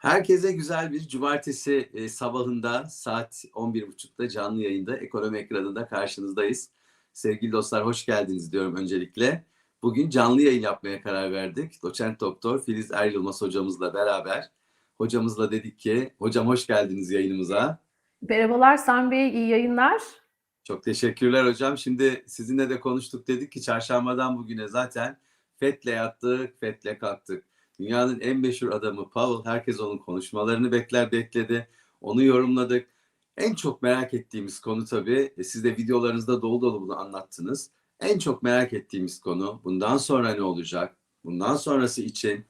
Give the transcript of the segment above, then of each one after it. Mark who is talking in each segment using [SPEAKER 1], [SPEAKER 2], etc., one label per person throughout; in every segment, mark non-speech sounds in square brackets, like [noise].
[SPEAKER 1] Herkese güzel bir cumartesi e, sabahında saat 11.30'da canlı yayında ekonomi ekranında karşınızdayız. Sevgili dostlar hoş geldiniz diyorum öncelikle. Bugün canlı yayın yapmaya karar verdik. Doçent Doktor Filiz Er Yılmaz hocamızla beraber. Hocamızla dedik ki hocam hoş geldiniz yayınımıza.
[SPEAKER 2] Merhabalar Sami Bey, iyi yayınlar.
[SPEAKER 1] Çok teşekkürler hocam. Şimdi sizinle de konuştuk dedik ki çarşambadan bugüne zaten FED'le yattık, FED'le kalktık. Dünyanın en meşhur adamı Powell, herkes onun konuşmalarını bekler bekledi. Onu yorumladık. En çok merak ettiğimiz konu tabii, e, siz de videolarınızda dolu dolu bunu anlattınız. En çok merak ettiğimiz konu bundan sonra ne olacak? Bundan sonrası için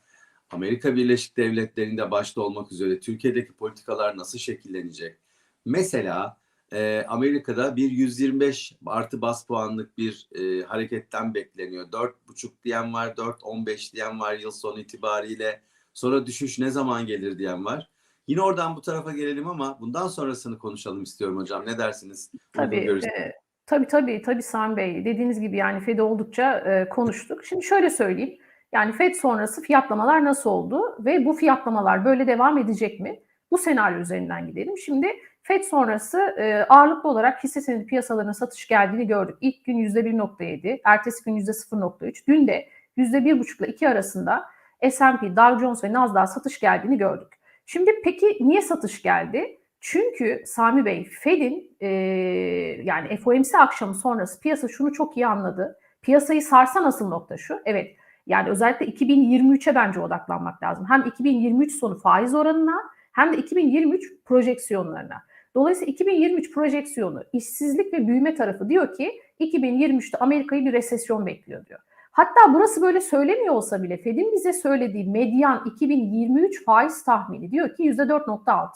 [SPEAKER 1] Amerika Birleşik Devletleri'nde başta olmak üzere Türkiye'deki politikalar nasıl şekillenecek? Mesela e, Amerika'da bir 125 artı bas puanlık bir e, hareketten bekleniyor. 4,5 diyen var, 4,15 diyen var yıl sonu itibariyle. Sonra düşüş ne zaman gelir diyen var. Yine oradan bu tarafa gelelim ama bundan sonrasını konuşalım istiyorum hocam. Ne dersiniz?
[SPEAKER 2] Tabii, e, tabii tabii tabii Sami Bey. Dediğiniz gibi yani Fed'i oldukça e, konuştuk. Şimdi şöyle söyleyeyim. Yani Fed sonrası fiyatlamalar nasıl oldu ve bu fiyatlamalar böyle devam edecek mi? Bu senaryo üzerinden gidelim. Şimdi FED sonrası e, ağırlıklı olarak hisse senedi piyasalarına satış geldiğini gördük. İlk gün %1.7, ertesi gün %0.3, dün de %1.5 ile 2 arasında S&P, Dow Jones ve Nasdaq satış geldiğini gördük. Şimdi peki niye satış geldi? Çünkü Sami Bey, Fed'in e, yani FOMC akşamı sonrası piyasa şunu çok iyi anladı. Piyasayı sarsan asıl nokta şu. Evet yani özellikle 2023'e bence odaklanmak lazım. Hem 2023 sonu faiz oranına hem de 2023 projeksiyonlarına. Dolayısıyla 2023 projeksiyonu işsizlik ve büyüme tarafı diyor ki 2023'te Amerika'yı bir resesyon bekliyor diyor. Hatta burası böyle söylemiyor olsa bile Fed'in bize söylediği medyan 2023 faiz tahmini diyor ki %4.6.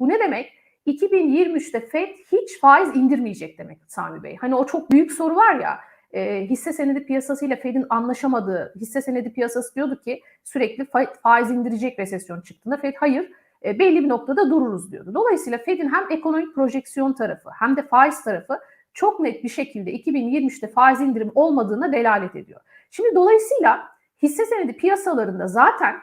[SPEAKER 2] Bu ne demek? 2023'te Fed hiç faiz indirmeyecek demek Sami Bey. Hani o çok büyük soru var ya e, hisse senedi piyasasıyla Fed'in anlaşamadığı hisse senedi piyasası diyordu ki sürekli faiz indirecek resesyon çıktığında Fed hayır e, belli bir noktada dururuz diyordu. Dolayısıyla Fed'in hem ekonomik projeksiyon tarafı hem de faiz tarafı çok net bir şekilde 2023'te faiz indirim olmadığına delalet ediyor. Şimdi dolayısıyla hisse senedi piyasalarında zaten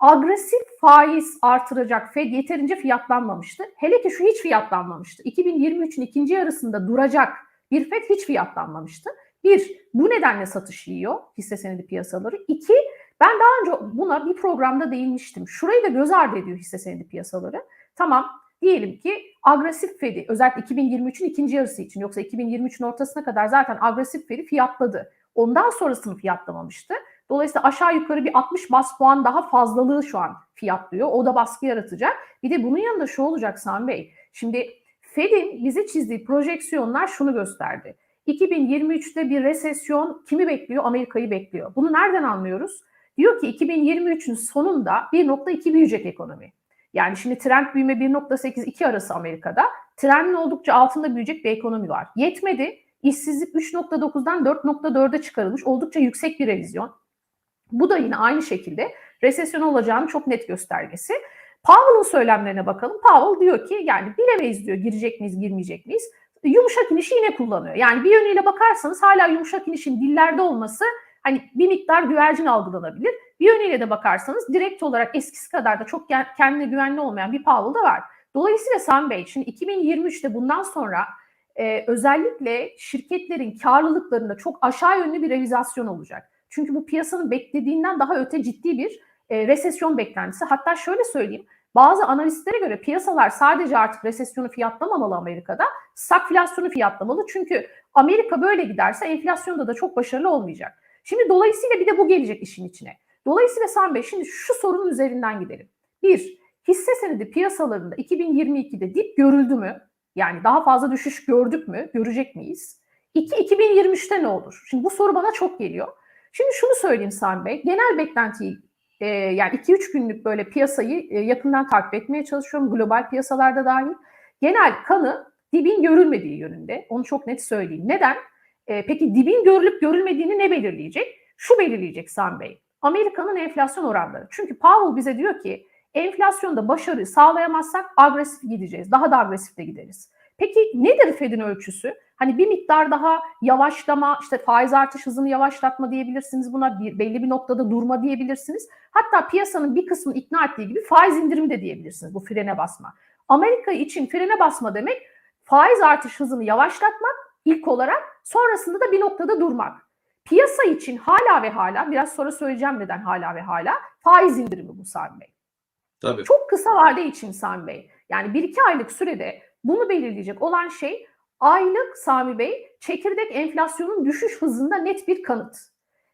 [SPEAKER 2] agresif faiz artıracak Fed yeterince fiyatlanmamıştı. Hele ki şu hiç fiyatlanmamıştı. 2023'ün ikinci yarısında duracak bir Fed hiç fiyatlanmamıştı. Bir, bu nedenle satış yiyor hisse senedi piyasaları. İki, ben daha önce buna bir programda değinmiştim. Şurayı da göz ardı ediyor hisse senedi piyasaları. Tamam diyelim ki agresif Fed'i özellikle 2023'ün ikinci yarısı için yoksa 2023'ün ortasına kadar zaten agresif Fed'i fiyatladı. Ondan sonrasını fiyatlamamıştı. Dolayısıyla aşağı yukarı bir 60 bas puan daha fazlalığı şu an fiyatlıyor. O da baskı yaratacak. Bir de bunun yanında şu olacak Sami Bey. Şimdi Fed'in bize çizdiği projeksiyonlar şunu gösterdi. 2023'te bir resesyon kimi bekliyor? Amerika'yı bekliyor. Bunu nereden anlıyoruz? Diyor ki 2023'ün sonunda 1.2 büyüyecek ekonomi. Yani şimdi trend büyüme 1.8-2 arası Amerika'da. Trendin oldukça altında büyüyecek bir ekonomi var. Yetmedi. İşsizlik 3.9'dan 4.4'e çıkarılmış. Oldukça yüksek bir revizyon. Bu da yine aynı şekilde resesyon olacağının çok net göstergesi. Powell'ın söylemlerine bakalım. Powell diyor ki yani bilemeyiz diyor girecek miyiz girmeyecek miyiz. Yumuşak inişi yine kullanıyor. Yani bir yönüyle bakarsanız hala yumuşak inişin dillerde olması hani bir miktar güvercin algılanabilir. Bir yönüyle de bakarsanız direkt olarak eskisi kadar da çok kendine güvenli olmayan bir Powell da var. Dolayısıyla Sam Bey şimdi 2023'te bundan sonra e, özellikle şirketlerin karlılıklarında çok aşağı yönlü bir revizasyon olacak. Çünkü bu piyasanın beklediğinden daha öte ciddi bir e, resesyon beklentisi. Hatta şöyle söyleyeyim. Bazı analistlere göre piyasalar sadece artık resesyonu fiyatlamamalı Amerika'da, stagflasyonu fiyatlamalı. Çünkü Amerika böyle giderse enflasyonda da çok başarılı olmayacak. Şimdi dolayısıyla bir de bu gelecek işin içine. Dolayısıyla Sam Bey şimdi şu sorunun üzerinden gidelim. Bir, hisse senedi piyasalarında 2022'de dip görüldü mü? Yani daha fazla düşüş gördük mü? Görecek miyiz? İki, 2023'te ne olur? Şimdi bu soru bana çok geliyor. Şimdi şunu söyleyeyim Sam Bey. Genel beklentiyi e, yani 2-3 günlük böyle piyasayı e, yakından takip etmeye çalışıyorum. Global piyasalarda dahil. Genel kanı dibin görülmediği yönünde. Onu çok net söyleyeyim. Neden? E, peki dibin görülüp görülmediğini ne belirleyecek? Şu belirleyecek Sam Bey. Amerika'nın enflasyon oranları. Çünkü Powell bize diyor ki enflasyonda başarı sağlayamazsak agresif gideceğiz. Daha da agresif de gideriz. Peki nedir Fed'in ölçüsü? Hani bir miktar daha yavaşlama, işte faiz artış hızını yavaşlatma diyebilirsiniz buna, bir, belli bir noktada durma diyebilirsiniz. Hatta piyasanın bir kısmını ikna ettiği gibi faiz indirimi de diyebilirsiniz bu frene basma. Amerika için frene basma demek faiz artış hızını yavaşlatmak ilk olarak, sonrasında da bir noktada durmak. Piyasa için hala ve hala, biraz sonra söyleyeceğim neden hala ve hala, faiz indirimi bu Sami Bey.
[SPEAKER 1] Tabii.
[SPEAKER 2] Çok kısa vade için Sami Bey. Yani 1-2 aylık sürede bunu belirleyecek olan şey aylık Sami Bey çekirdek enflasyonun düşüş hızında net bir kanıt.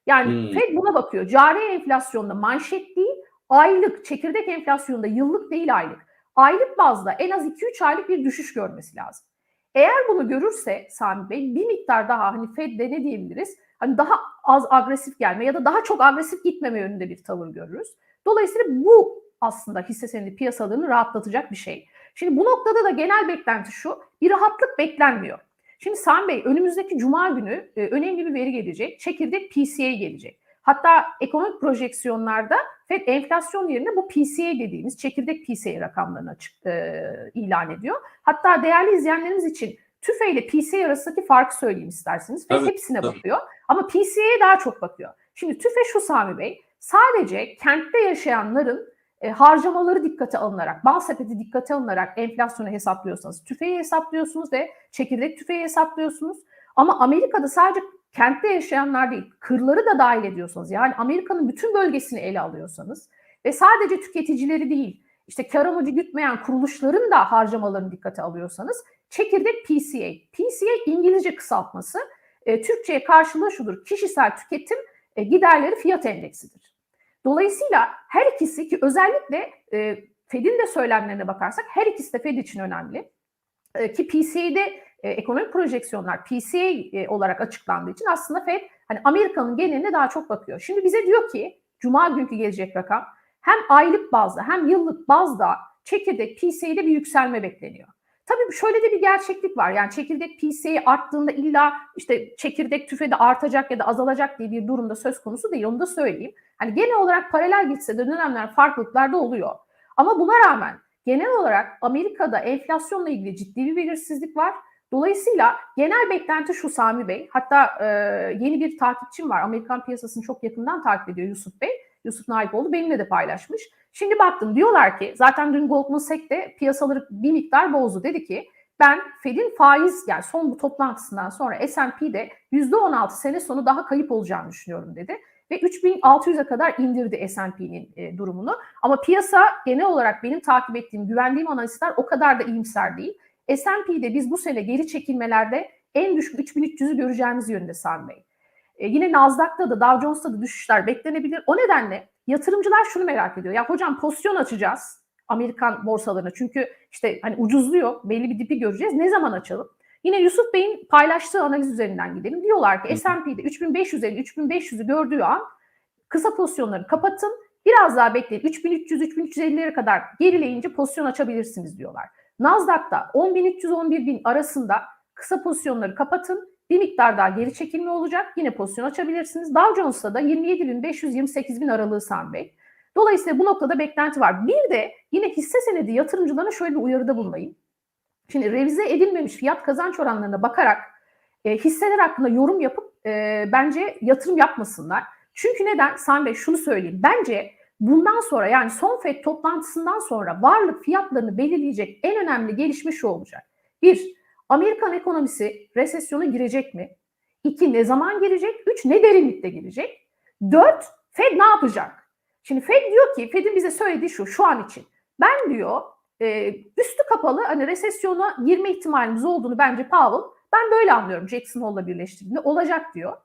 [SPEAKER 2] Yani
[SPEAKER 1] Hmm.
[SPEAKER 2] Fed buna bakıyor. Cari enflasyonda manşet değil, aylık çekirdek enflasyonda yıllık değil aylık. Aylık bazda en az 2-3 aylık bir düşüş görmesi lazım. Eğer bunu görürse Sami Bey bir miktar daha hani Fed'de ne diyebiliriz? Hani daha az agresif gelme ya da daha çok agresif gitmeme yönünde bir tavır görürüz. Dolayısıyla bu aslında hisse senedi piyasalarını rahatlatacak bir şey. Şimdi bu noktada da genel beklenti şu, bir rahatlık beklenmiyor. Şimdi Sami Bey önümüzdeki cuma günü e, önemli bir veri gelecek. Çekirdek PCA gelecek. Hatta ekonomik projeksiyonlarda FED enflasyon yerine bu PCA dediğimiz çekirdek PCA rakamlarını açık e, ilan ediyor. Hatta değerli izleyenlerimiz için TÜFE ile PCA arasındaki farkı söyleyeyim isterseniz. FED
[SPEAKER 1] Tabii,
[SPEAKER 2] hepsine
[SPEAKER 1] tabii.
[SPEAKER 2] bakıyor ama PCA'ya daha çok bakıyor. Şimdi TÜFE şu Sami Bey, sadece kentte yaşayanların e, harcamaları dikkate alınarak, bal sepeti dikkate alınarak enflasyonu hesaplıyorsanız tüfeği hesaplıyorsunuz ve çekirdek tüfeği hesaplıyorsunuz. Ama Amerika'da sadece kentte yaşayanlar değil, kırları da dahil ediyorsanız, yani Amerika'nın bütün bölgesini ele alıyorsanız ve sadece tüketicileri değil, işte kar amacı gütmeyen kuruluşların da harcamalarını dikkate alıyorsanız, çekirdek PCA. PCA İngilizce kısaltması, e, Türkçe'ye karşılığı şudur, kişisel tüketim e, giderleri fiyat endeksidir. Dolayısıyla her ikisi ki özellikle e, Fed'in de söylemlerine bakarsak her ikisi de Fed için önemli. E, ki PCA'de e, ekonomik projeksiyonlar PCA e, olarak açıklandığı için aslında Fed hani Amerika'nın geneline daha çok bakıyor. Şimdi bize diyor ki Cuma günkü gelecek rakam hem aylık bazda hem yıllık bazda çekirdek PCA'de bir yükselme bekleniyor. Tabii şöyle de bir gerçeklik var. Yani çekirdek PCA arttığında illa işte çekirdek tüfede artacak ya da azalacak diye bir durumda söz konusu değil. Onu da söyleyeyim. Hani genel olarak paralel gitse de dönemler farklılıklar da oluyor. Ama buna rağmen genel olarak Amerika'da enflasyonla ilgili ciddi bir belirsizlik var. Dolayısıyla genel beklenti şu Sami Bey. Hatta e, yeni bir takipçim var. Amerikan piyasasını çok yakından takip ediyor Yusuf Bey. Yusuf Naipoğlu benimle de paylaşmış. Şimdi baktım diyorlar ki zaten dün Goldman Sachs de piyasaları bir miktar bozdu. Dedi ki ben Fed'in faiz yani son bu toplantısından sonra S&P'de %16 sene sonu daha kayıp olacağını düşünüyorum dedi. Ve 3600'e kadar indirdi S&P'nin e, durumunu. Ama piyasa genel olarak benim takip ettiğim, güvendiğim analistler o kadar da iyimser değil. S&P'de biz bu sene geri çekilmelerde en düşük 3300'ü göreceğimiz yönünde Sami Bey. E, yine Nasdaq'ta da Dow Jones'ta da düşüşler beklenebilir. O nedenle yatırımcılar şunu merak ediyor. Ya hocam pozisyon açacağız Amerikan borsalarına. Çünkü işte hani ucuzluyor. Belli bir dipi göreceğiz. Ne zaman açalım? Yine Yusuf Bey'in paylaştığı analiz üzerinden gidelim. Diyorlar ki S&P'de 3550 3500'ü gördüğü an kısa pozisyonları kapatın. Biraz daha bekleyin. 3300 3350'lere kadar gerileyince pozisyon açabilirsiniz diyorlar. Nasdaq'ta 10.300 11.000 arasında kısa pozisyonları kapatın. Bir miktar daha geri çekilme olacak. Yine pozisyon açabilirsiniz. Dow Jones'ta da 27.500-28.000 aralığı Sami Bey. Dolayısıyla bu noktada beklenti var. Bir de yine hisse senedi yatırımcılarına şöyle bir uyarıda bulunayım. Şimdi revize edilmemiş fiyat kazanç oranlarına bakarak e, hisseler hakkında yorum yapıp e, bence yatırım yapmasınlar. Çünkü neden? Sami Bey şunu söyleyeyim. Bence bundan sonra yani son FED toplantısından sonra varlık fiyatlarını belirleyecek en önemli gelişme şu olacak. Bir, Amerikan ekonomisi resesyona girecek mi? İki, ne zaman girecek? Üç, ne derinlikte girecek? Dört, Fed ne yapacak? Şimdi Fed diyor ki, Fed'in bize söylediği şu, şu an için. Ben diyor, e, üstü kapalı hani resesyona girme ihtimalimiz olduğunu bence Powell, ben böyle anlıyorum Jackson Hole'la birleştirdiğinde olacak diyor.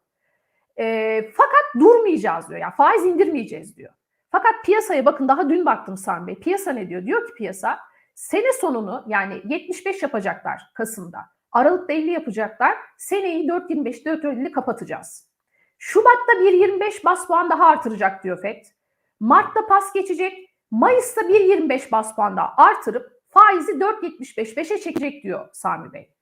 [SPEAKER 2] E, fakat durmayacağız diyor. Yani faiz indirmeyeceğiz diyor. Fakat piyasaya bakın daha dün baktım Sami Bey. Piyasa ne diyor? Diyor ki piyasa sene sonunu yani 75 yapacaklar Kasım'da. Aralıkta 50 yapacaklar. Seneyi 4.25 4.50 kapatacağız. Şubat'ta 1.25 bas puan daha artıracak diyor FED. Mart'ta pas geçecek. Mayıs'ta 1.25 bas puan daha artırıp faizi 4.75 5'e çekecek diyor Sami Bey.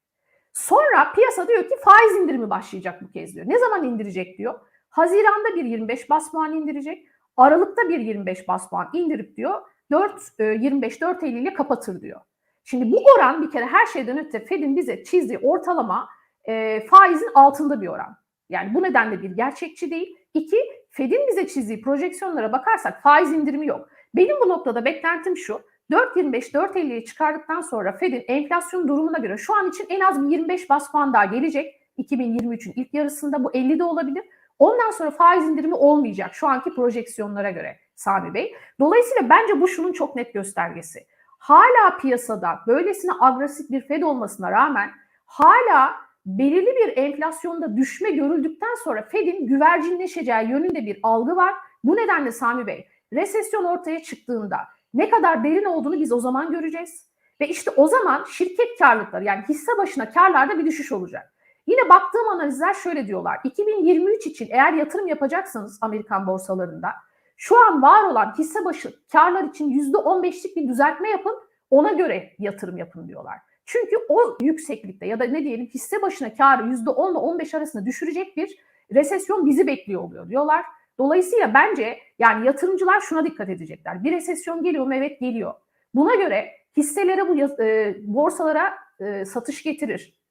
[SPEAKER 2] Sonra piyasa diyor ki faiz indirimi başlayacak bu kez diyor. Ne zaman indirecek diyor. Haziran'da 1.25 bas puan indirecek. Aralıkta 1.25 bas puan indirip diyor 4.25 4.50 ile kapatır diyor. Şimdi bu oran bir kere her şeyden öte Fed'in bize çizdiği ortalama e, faizin altında bir oran. Yani bu nedenle bir gerçekçi değil. İki, Fed'in bize çizdiği projeksiyonlara bakarsak faiz indirimi yok. Benim bu noktada beklentim şu. 4.25-4.50'yi çıkardıktan sonra Fed'in enflasyon durumuna göre şu an için en az bir 25 bas puan daha gelecek. 2023'ün ilk yarısında bu 50 de olabilir. Ondan sonra faiz indirimi olmayacak şu anki projeksiyonlara göre Sami Bey. Dolayısıyla bence bu şunun çok net göstergesi. Hala piyasada böylesine agresif bir Fed olmasına rağmen hala belirli bir enflasyonda düşme görüldükten sonra Fed'in güvercinleşeceği yönünde bir algı var. Bu nedenle Sami Bey resesyon ortaya çıktığında ne kadar derin olduğunu biz o zaman göreceğiz. Ve işte o zaman şirket karlılıkları yani hisse başına karlarda bir düşüş olacak. Yine baktığım analizler şöyle diyorlar. 2023 için eğer yatırım yapacaksanız Amerikan borsalarında şu an var olan hisse başı karlar için %15'lik bir düzeltme yapın. Ona göre yatırım yapın diyorlar. Çünkü o yükseklikte ya da ne diyelim hisse başına karı %10 ile 15 arasında düşürecek bir resesyon bizi bekliyor oluyor diyorlar. Dolayısıyla bence yani yatırımcılar şuna dikkat edecekler. Bir resesyon geliyor mu? Evet geliyor. Buna göre hisselere bu e, borsalara e, satış getirir.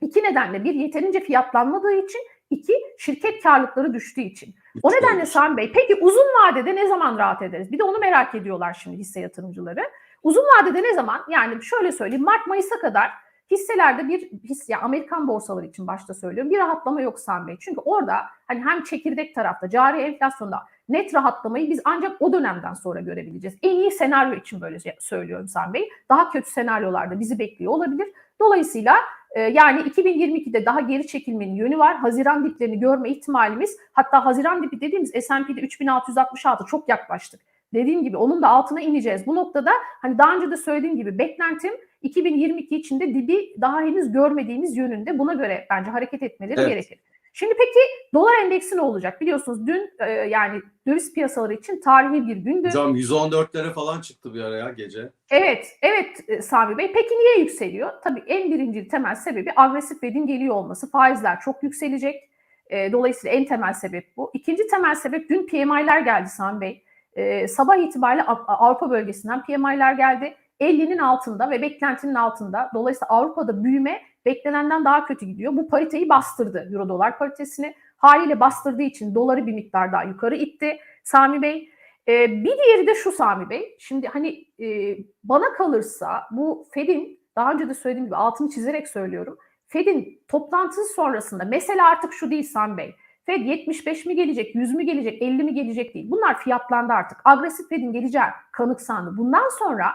[SPEAKER 2] İki nedenle bir yeterince fiyatlanmadığı için, iki şirket karlılıkları düştüğü için. O nedenle Sami Bey peki uzun vadede ne zaman rahat ederiz? Bir de onu merak ediyorlar şimdi hisse yatırımcıları. Uzun vadede ne zaman? Yani şöyle söyleyeyim Mart Mayıs'a kadar hisselerde bir his ya Amerikan borsaları için başta söylüyorum bir rahatlama yok Sami Bey. Çünkü orada hani hem çekirdek tarafta cari enflasyonda net rahatlamayı biz ancak o dönemden sonra görebileceğiz. En iyi senaryo için böyle söylüyorum Sami Bey. Daha kötü senaryolarda bizi bekliyor olabilir. Dolayısıyla yani 2022'de daha geri çekilmenin yönü var. Haziran diplerini görme ihtimalimiz hatta Haziran dipi dediğimiz S&P'de 3666 çok yaklaştık. Dediğim gibi onun da altına ineceğiz. Bu noktada hani daha önce de söylediğim gibi beklentim 2022 içinde dibi daha henüz görmediğimiz yönünde. Buna göre bence hareket etmeleri evet. gerekir. Şimdi peki dolar endeksi ne olacak? Biliyorsunuz dün e, yani döviz piyasaları için tarihi bir gündü.
[SPEAKER 1] Hocam 114'lere falan çıktı bir ara ya gece.
[SPEAKER 2] Evet, evet e, Sami Bey. Peki niye yükseliyor? Tabii en birinci temel sebebi agresif Fed'in geliyor olması. Faizler çok yükselecek. E, dolayısıyla en temel sebep bu. İkinci temel sebep dün PMI'ler geldi Sami Bey. E, sabah itibariyle Avrupa bölgesinden PMI'ler geldi. 50'nin altında ve beklentinin altında. Dolayısıyla Avrupa'da büyüme beklenenden daha kötü gidiyor. Bu pariteyi bastırdı euro dolar paritesini. Haliyle bastırdığı için doları bir miktar daha yukarı itti Sami Bey. Ee, bir diğeri de şu Sami Bey. Şimdi hani e, bana kalırsa bu Fed'in daha önce de söylediğim gibi altını çizerek söylüyorum. Fed'in toplantısı sonrasında mesela artık şu değil Sami Bey. Fed 75 mi gelecek, 100 mü gelecek, 50 mi gelecek değil. Bunlar fiyatlandı artık. Agresif Fed'in geleceği kanıksandı. Bundan sonra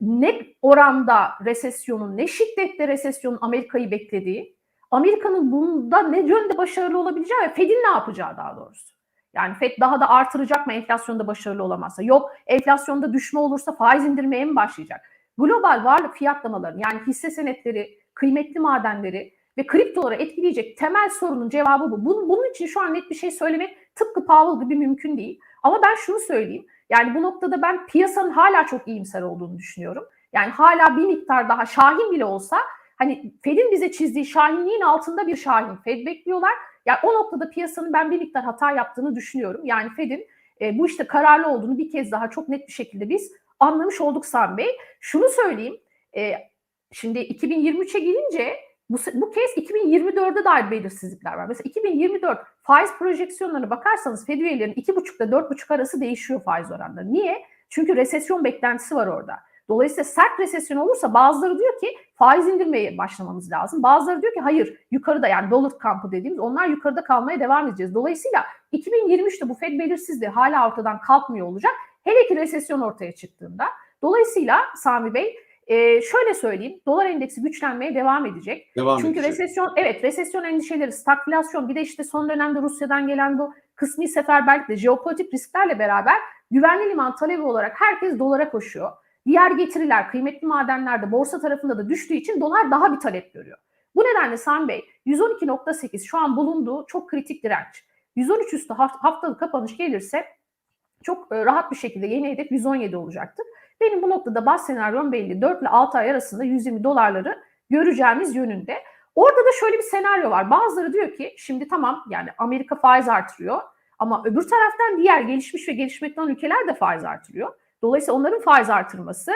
[SPEAKER 2] ne oranda resesyonun, ne şiddette resesyonun Amerika'yı beklediği, Amerika'nın bunda ne yönde başarılı olabileceği ve Fed'in ne yapacağı daha doğrusu. Yani Fed daha da artıracak mı enflasyonda başarılı olamazsa? Yok enflasyonda düşme olursa faiz indirmeye mi başlayacak? Global varlık fiyatlamaları yani hisse senetleri, kıymetli madenleri ve kriptoları etkileyecek temel sorunun cevabı bu. Bunun, bunun için şu an net bir şey söylemek tıpkı Powell gibi mümkün değil. Ama ben şunu söyleyeyim. Yani bu noktada ben piyasanın hala çok iyimser olduğunu düşünüyorum. Yani hala bir miktar daha Şahin bile olsa hani Fed'in bize çizdiği Şahinliğin altında bir Şahin Fed bekliyorlar. Yani o noktada piyasanın ben bir miktar hata yaptığını düşünüyorum. Yani Fed'in e, bu işte kararlı olduğunu bir kez daha çok net bir şekilde biz anlamış olduk Sami Bey. Şunu söyleyeyim. E, şimdi 2023'e gelince bu, bu kez 2024'de dair belirsizlikler var. Mesela 2024 faiz projeksiyonlarına bakarsanız Fed üyelerinin 2,5 ile 4,5 arası değişiyor faiz oranları. Niye? Çünkü resesyon beklentisi var orada. Dolayısıyla sert resesyon olursa bazıları diyor ki faiz indirmeye başlamamız lazım. Bazıları diyor ki hayır yukarıda yani dollar kampı dediğimiz onlar yukarıda kalmaya devam edeceğiz. Dolayısıyla 2023'te bu Fed belirsizliği hala ortadan kalkmıyor olacak. Hele ki resesyon ortaya çıktığında. Dolayısıyla Sami Bey ee, şöyle söyleyeyim, dolar endeksi güçlenmeye devam edecek.
[SPEAKER 1] Devam
[SPEAKER 2] Çünkü
[SPEAKER 1] edecek.
[SPEAKER 2] resesyon, evet resesyon endişeleri, stagflasyon, bir de işte son dönemde Rusya'dan gelen bu kısmi seferberlikle, jeopolitik risklerle beraber güvenli liman talebi olarak herkes dolara koşuyor. Diğer getiriler, kıymetli madenlerde, borsa tarafında da düştüğü için dolar daha bir talep görüyor. Bu nedenle Sami Bey 112.8 şu an bulunduğu çok kritik direnç. 113 üstü haftalık kapanış gelirse çok rahat bir şekilde yeni hedef 117 olacaktır. Benim bu noktada bas senaryom belli. 4 ile 6 ay arasında 120 dolarları göreceğimiz yönünde. Orada da şöyle bir senaryo var. Bazıları diyor ki şimdi tamam yani Amerika faiz artırıyor ama öbür taraftan diğer gelişmiş ve gelişmekte olan ülkeler de faiz artırıyor. Dolayısıyla onların faiz artırması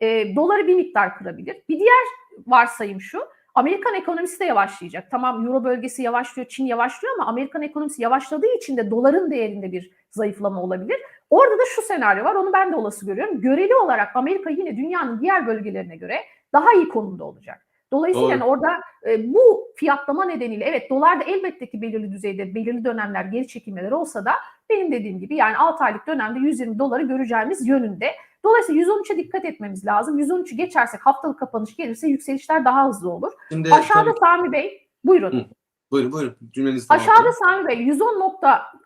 [SPEAKER 2] e, doları bir miktar kırabilir. Bir diğer varsayım şu. Amerikan ekonomisi de yavaşlayacak. Tamam Euro bölgesi yavaşlıyor, Çin yavaşlıyor ama Amerikan ekonomisi yavaşladığı için de doların değerinde bir zayıflama olabilir. Orada da şu senaryo var, onu ben de olası görüyorum. Göreli olarak Amerika yine dünyanın diğer bölgelerine göre daha iyi konumda olacak. Dolayısıyla
[SPEAKER 1] Doğru.
[SPEAKER 2] yani orada e, bu fiyatlama nedeniyle evet dolarda elbette ki belirli düzeyde belirli dönemler geri çekilmeler olsa da benim dediğim gibi yani 6 aylık dönemde 120 doları göreceğimiz yönünde. Dolayısıyla 113'e dikkat etmemiz lazım. 113'ü geçersek haftalık kapanış gelirse yükselişler daha hızlı olur.
[SPEAKER 1] Şimdi
[SPEAKER 2] Aşağıda
[SPEAKER 1] tabii-
[SPEAKER 2] Sami Bey buyurun.
[SPEAKER 1] Hı. buyurun buyurun cümlenizi.
[SPEAKER 2] Aşağıda Sami Bey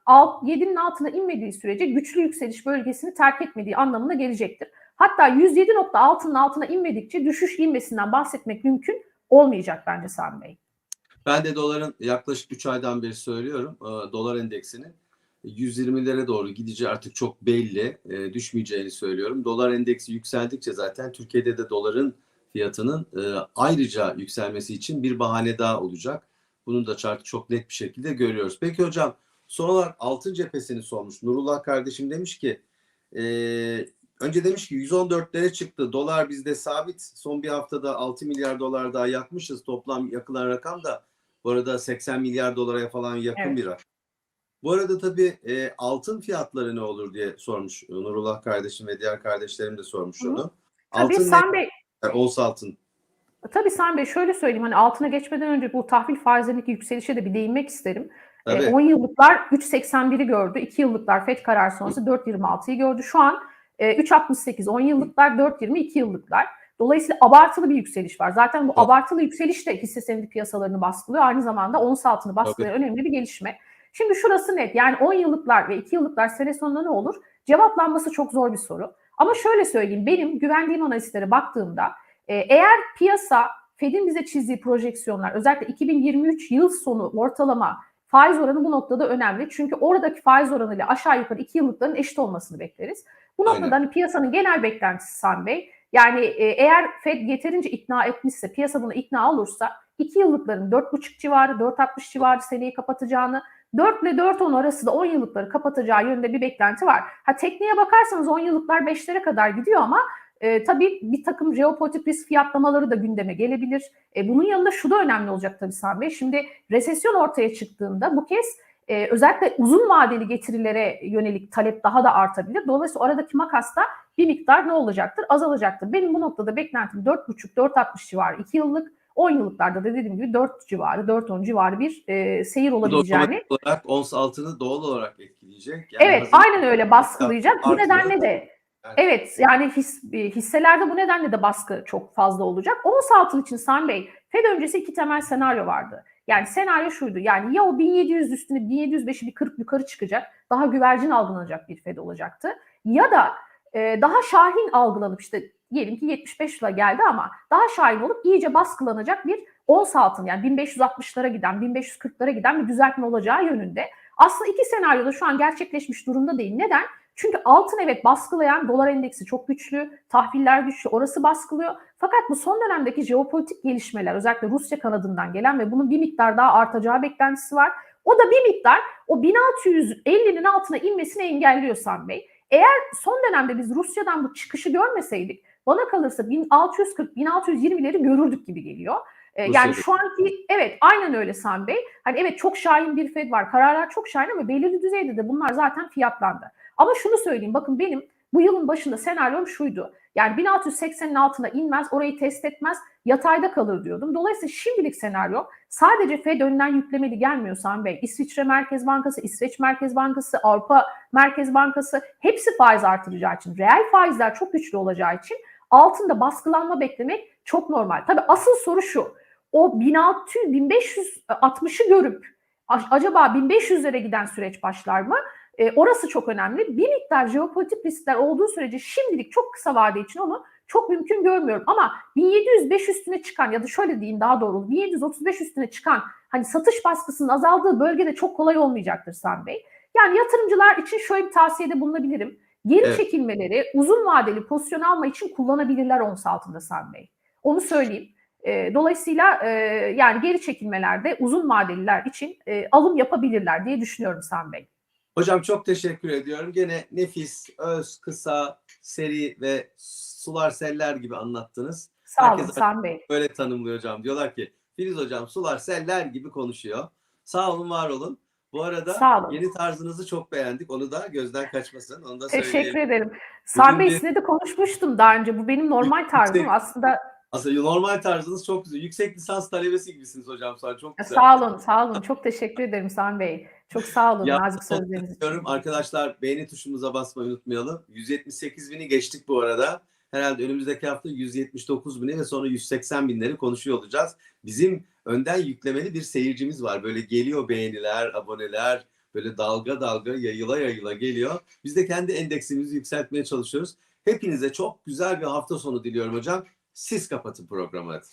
[SPEAKER 2] 110.7'nin altına inmediği sürece güçlü yükseliş bölgesini terk etmediği anlamına gelecektir. Hatta 107.6'nın altına inmedikçe düşüş inmesinden bahsetmek mümkün olmayacak bence Sami Bey.
[SPEAKER 1] Ben de doların yaklaşık 3 aydan beri söylüyorum. e, Dolar endeksinin 120'lere doğru gideceği artık çok belli. e, Düşmeyeceğini söylüyorum. Dolar endeksi yükseldikçe zaten Türkiye'de de doların fiyatının e, ayrıca yükselmesi için bir bahane daha olacak. Bunu da artık çok net bir şekilde görüyoruz. Peki hocam son olarak altın cephesini sormuş. Nurullah kardeşim demiş ki e, önce demiş ki 114'lere çıktı. Dolar bizde sabit. Son bir haftada 6 milyar dolar daha yakmışız. Toplam yakılan rakam da bu arada 80 milyar dolara falan yakın
[SPEAKER 2] Evet.
[SPEAKER 1] bir rakam. Bu arada tabii e, altın fiyatları ne olur diye sormuş Nurullah kardeşim ve diğer kardeşlerim de sormuş
[SPEAKER 2] Hı hı.
[SPEAKER 1] onu.
[SPEAKER 2] Tabii
[SPEAKER 1] Altın
[SPEAKER 2] Sami Bey
[SPEAKER 1] ne? Olsa altın.
[SPEAKER 2] Tabii Sami Bey şöyle söyleyeyim hani altına geçmeden önce bu tahvil faizlerindeki yükselişe de bir değinmek isterim. E,
[SPEAKER 1] Tabii.
[SPEAKER 2] 10 yıllıklar 3.81'i gördü. 2 yıllıklar FED karar sonrası 4.26'yı gördü. Şu an e, 3.68 10 yıllıklar 4.20 2 yıllıklar. Dolayısıyla abartılı bir yükseliş var. Zaten bu
[SPEAKER 1] Tabii.
[SPEAKER 2] abartılı yükseliş de hisse senedi piyasalarını baskılıyor. Aynı zamanda ons altını baskılayan önemli bir gelişme. Şimdi şurası net. Yani 10 yıllıklar ve 2 yıllıklar sene sonunda ne olur? Cevaplanması çok zor bir soru. Ama şöyle söyleyeyim. Benim güvendiğim analistlere baktığımda e, eğer piyasa Fed'in bize çizdiği projeksiyonlar özellikle 2023 yıl sonu ortalama faiz oranı bu noktada önemli. Çünkü oradaki faiz oranı ile aşağı yukarı 2 yıllıkların eşit olmasını bekleriz. Bu noktada
[SPEAKER 1] Aynen.
[SPEAKER 2] hani piyasanın genel beklentisi Sami Bey yani e, eğer Fed yeterince ikna etmişse, piyasa buna ikna olursa 2 yıllıkların 4,5 civarı, 4,60 civarı seneyi kapatacağını, 4 ile 4,10 arası da 10 yıllıkları kapatacağı yönünde bir beklenti var. Ha tekniğe bakarsanız 10 yıllıklar 5'lere kadar gidiyor ama e, tabii bir takım jeopolitik risk fiyatlamaları da gündeme gelebilir. E, bunun yanında şu da önemli olacak tabii Sami Bey. Şimdi resesyon ortaya çıktığında bu kez e, özellikle uzun vadeli getirilere yönelik talep daha da artabilir. Dolayısıyla aradaki makasta bir miktar ne olacaktır? Azalacaktır. Benim bu noktada beklentim 4,5-4,60 civarı 2 yıllık, 10 yıllıklarda da dediğim gibi 4 civarı, 4-10 civarı bir e, seyir olabileceğini.
[SPEAKER 1] otomatik olarak ons altını doğal olarak etkileyecek. Yani
[SPEAKER 2] Evet, aynen öyle baskılayacak. Bu nedenle de evet yani his, e, hisselerde bu nedenle de baskı çok fazla olacak. Ons altın için Sami Bey, Fed öncesi iki temel senaryo vardı. Yani senaryo şuydu. Yani ya o 1700 üstüne 1705'i bir kırıp yukarı çıkacak. Daha güvercin algılanacak bir Fed olacaktı. Ya da e, daha şahin algılanıp işte diyelim ki 75 lira geldi ama daha şahin olup iyice baskılanacak bir ons altın yani 1560'lara giden 1540'lara giden bir düzeltme olacağı yönünde. Aslında iki senaryoda şu an gerçekleşmiş durumda değil. Neden? Çünkü altın evet baskılayan dolar endeksi çok güçlü, tahviller güçlü, orası baskılıyor. Fakat bu son dönemdeki jeopolitik gelişmeler özellikle Rusya kanadından gelen ve bunun bir miktar daha artacağı beklentisi var. O da bir miktar o 1650'nin altına inmesini engelliyor Sami Bey. Eğer son dönemde biz Rusya'dan bu çıkışı görmeseydik bana kalırsa 1640-1620'leri görürdük gibi geliyor. Ee, yani şu anki evet aynen öyle Sami Bey. Hani evet çok şahin bir Fed var. Kararlar çok şahin ama belirli düzeyde de bunlar zaten fiyatlandı. Ama şunu söyleyeyim bakın benim bu yılın başında senaryom şuydu. Yani 1680'in altına inmez, orayı test etmez, yatayda kalır diyordum. Dolayısıyla şimdilik senaryo sadece Fed önden yüklemeli gelmiyor Sami Bey. İsviçre Merkez Bankası, İsveç Merkez Bankası, Avrupa Merkez Bankası hepsi faiz artıracağı için, reel faizler çok güçlü olacağı için altında baskılanma beklemek çok normal. Tabii asıl soru şu. O 1600 1560'ı görüp acaba 1500'lere giden süreç başlar mı? E, orası çok önemli. Bir miktar jeopolitik riskler olduğu sürece şimdilik çok kısa vade için onu çok mümkün görmüyorum. Ama 1705 üstüne çıkan ya da şöyle diyeyim daha doğru 1735 üstüne çıkan hani satış baskısının azaldığı bölgede çok kolay olmayacaktır Sami Bey. Yani yatırımcılar için şöyle bir tavsiyede bulunabilirim. Geri
[SPEAKER 1] Evet.
[SPEAKER 2] çekilmeleri uzun vadeli pozisyon alma için kullanabilirler ons altında Sami Bey. Onu söyleyeyim. E, dolayısıyla e, yani geri çekilmelerde uzun vadeliler için e, alım yapabilirler diye düşünüyorum Sami Bey.
[SPEAKER 1] Hocam çok teşekkür ediyorum. Gene nefis, öz, kısa, seri ve sular seller gibi anlattınız.
[SPEAKER 2] Sağ olun
[SPEAKER 1] Herkes-
[SPEAKER 2] Sami Bey.
[SPEAKER 1] Böyle tanımlıyor hocam. Diyorlar ki Filiz hocam sular seller gibi konuşuyor. Sağ olun var olun. Bu arada
[SPEAKER 2] Sağ olun.
[SPEAKER 1] yeni tarzınızı çok beğendik. Onu da gözden kaçmasın. Onu da.
[SPEAKER 2] Teşekkür ederim. Sami Bey sizinle de konuşmuştum daha önce. Bu benim normal tarzım. Aslında
[SPEAKER 1] Aslında normal tarzınız çok güzel. Yüksek lisans talebesi gibisiniz hocam. Sonra çok güzel.
[SPEAKER 2] sağ olun, sağ olun. Çok teşekkür ederim Sami Bey. Çok sağ olun
[SPEAKER 1] Ya,
[SPEAKER 2] nazik sözleriniz için.
[SPEAKER 1] Arkadaşlar beğeni tuşumuza basmayı unutmayalım. 178 bini geçtik bu arada. Herhalde önümüzdeki hafta 179 bini ve sonra 180 binleri konuşuyor olacağız. Bizim önden yüklemeli bir seyircimiz var. Böyle geliyor beğeniler, aboneler, böyle dalga dalga yayıla yayıla geliyor. Biz de kendi endeksimizi yükseltmeye çalışıyoruz. Hepinize çok güzel bir hafta sonu diliyorum hocam. Siz kapatın programı hadi.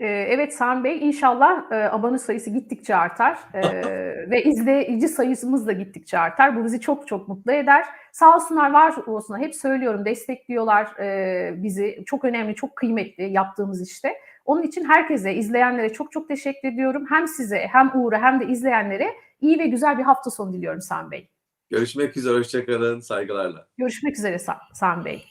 [SPEAKER 2] Ee, Evet Sami Bey inşallah e, abone sayısı gittikçe artar e, [laughs] ve izleyici sayımız da gittikçe artar. Bu bizi çok çok mutlu eder. Sağ olsunlar var olsunlar hep söylüyorum destekliyorlar e, bizi. Çok önemli çok kıymetli yaptığımız işte. Onun için herkese izleyenlere çok çok teşekkür ediyorum. Hem size hem Uğur'a hem de izleyenlere iyi ve güzel bir hafta sonu diliyorum Sami Bey.
[SPEAKER 1] Görüşmek üzere, hoşçakalın, saygılarla.
[SPEAKER 2] Görüşmek üzere Sa- Sami Bey.